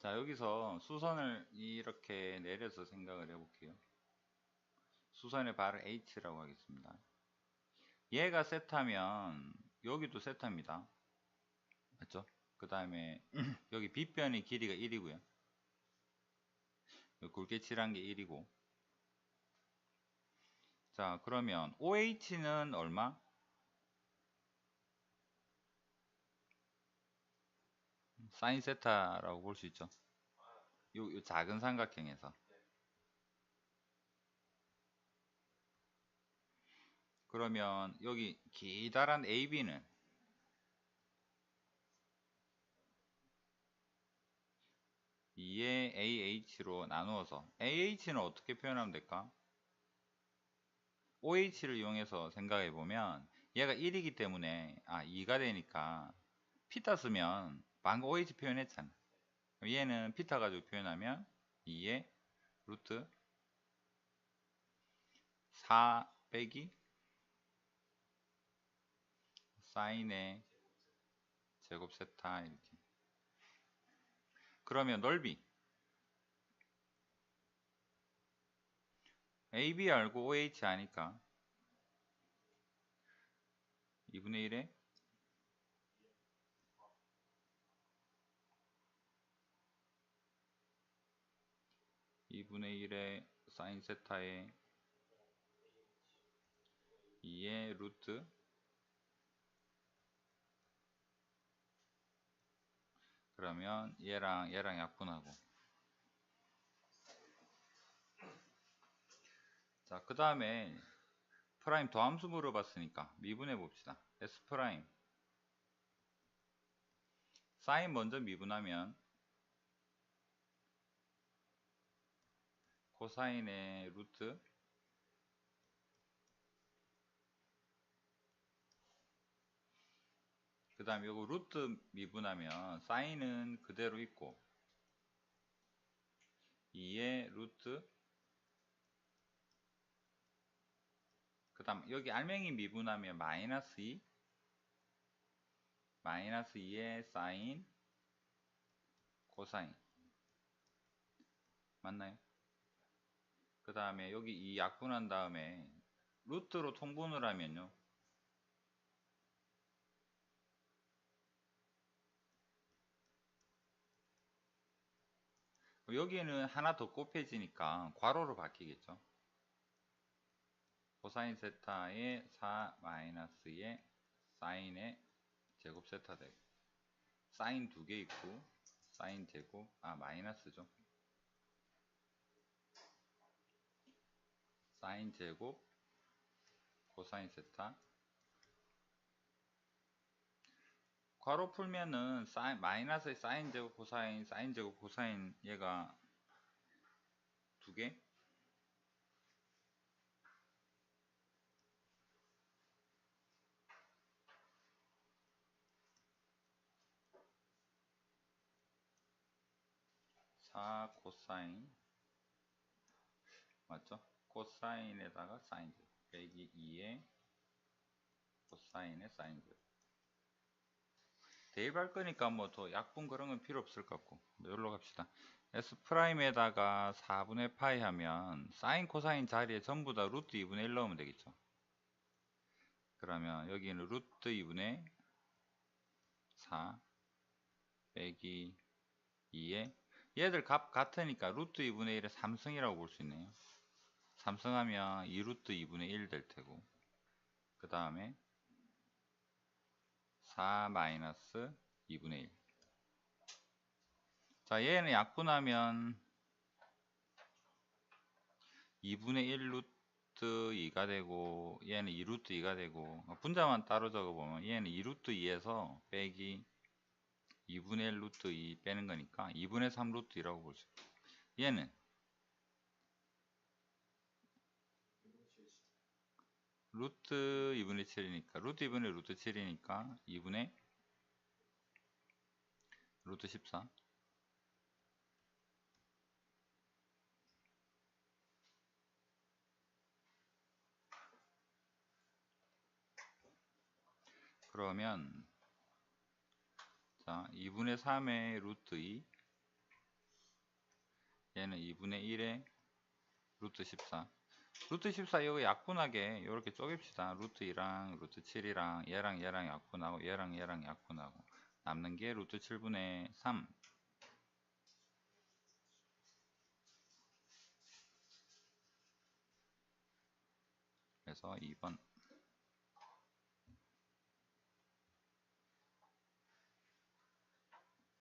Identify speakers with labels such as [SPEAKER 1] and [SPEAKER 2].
[SPEAKER 1] 자, 여기서 수선을 이렇게 내려서 생각을 해볼게요. 수선의 발을 H라고 하겠습니다. 얘가 세타면 여기도 세타입니다. 맞죠? 그 다음에 여기 빗변의 길이가 1이고요. 굵게 칠한 게 1이고 자 그러면 OH는 얼마? 사인 세타라고 볼 수 있죠. 요, 요 작은 삼각형에서 그러면 여기 기다란 AB는 이에 AH로 나누어서 AH는 어떻게 표현하면 될까? OH를 이용해서 생각해 보면 얘가 1이기 때문에 아 2가 되니까 피타 쓰면 방금 OH 표현했잖아. 얘는 피타 가지고 표현하면 2의 루트 4 빼기 사인의 제곱 세타 이렇게 그러면 넓이 AB 알고 OH 아니까 2분의 1에 2분의 1의 사인 세타에 2의 루트 그러면 얘랑 얘랑 약분하고. 자 그 다음에 프라임 더함수 물어봤으니까 미분해 봅시다. S 프라임. 사인 먼저 미분하면 코사인의 루트. 그 다음에 요거 루트 미분하면 사인은 그대로 있고 2의 루트. 그 다음 여기 알맹이 미분하면 마이너스 2 마이너스 2의 사인 코사인. 맞나요? 그 다음에 여기 이 약분한 다음에 루트로 통분을 하면요 여기에는 하나 더 곱해지니까 괄호로 바뀌겠죠. 코사인 세타의 4 마이너스의 사인의 제곱 세타 되고 사인 두 개 있고 사인 제곱 아 마이너스죠. 사인 제곱 코사인 세타 괄호 풀면은 사인, 마이너스의 사인 제곱 코사인 사인 제곱 코사인 얘가 두 개? 사 코사인 맞죠? 코사인에다가 사인 제곱 빼기 2에 코사인의 사인 제곱 대입할 거니까 뭐 더 약분 그런 건 필요 없을 것 같고. 여기로 갑시다. S 프라임에다가 4분의 파이 하면 사인 코사인 자리에 전부 다 루트 2분의 1 넣으면 되겠죠. 그러면 여기는 루트 2분의 4 빼기 2에 얘들 값 같으니까 루트 2분의 1의 3승이라고 볼 수 있네요 3승하면 2루트 2분의 1 될 테고 그 다음에 4 마이너스 2분의 1. 자, 얘는 약분하면 2분의 1 루트 2가 되고 얘는 2 루트 2가 되고 분자만 따로 적어보면 얘는 2 루트 2에서 빼기 2분의 1 루트 2 빼는 거니까 2분의 3 루트 2라고 볼 수 있고 얘는 루트 2분의 7이니까 루트 2분의 루트 7이니까 2분의 루트 14 그러면 자 2분의 3의 루트 2 얘는 2분의 1에 루트 14 루트 14 이거 약분하게 이렇게 쪼갭시다. 루트 2랑 루트 7이랑 얘랑 얘랑 약분하고 얘랑 얘랑 약분하고 남는 게 루트 7분의 3 그래서 2번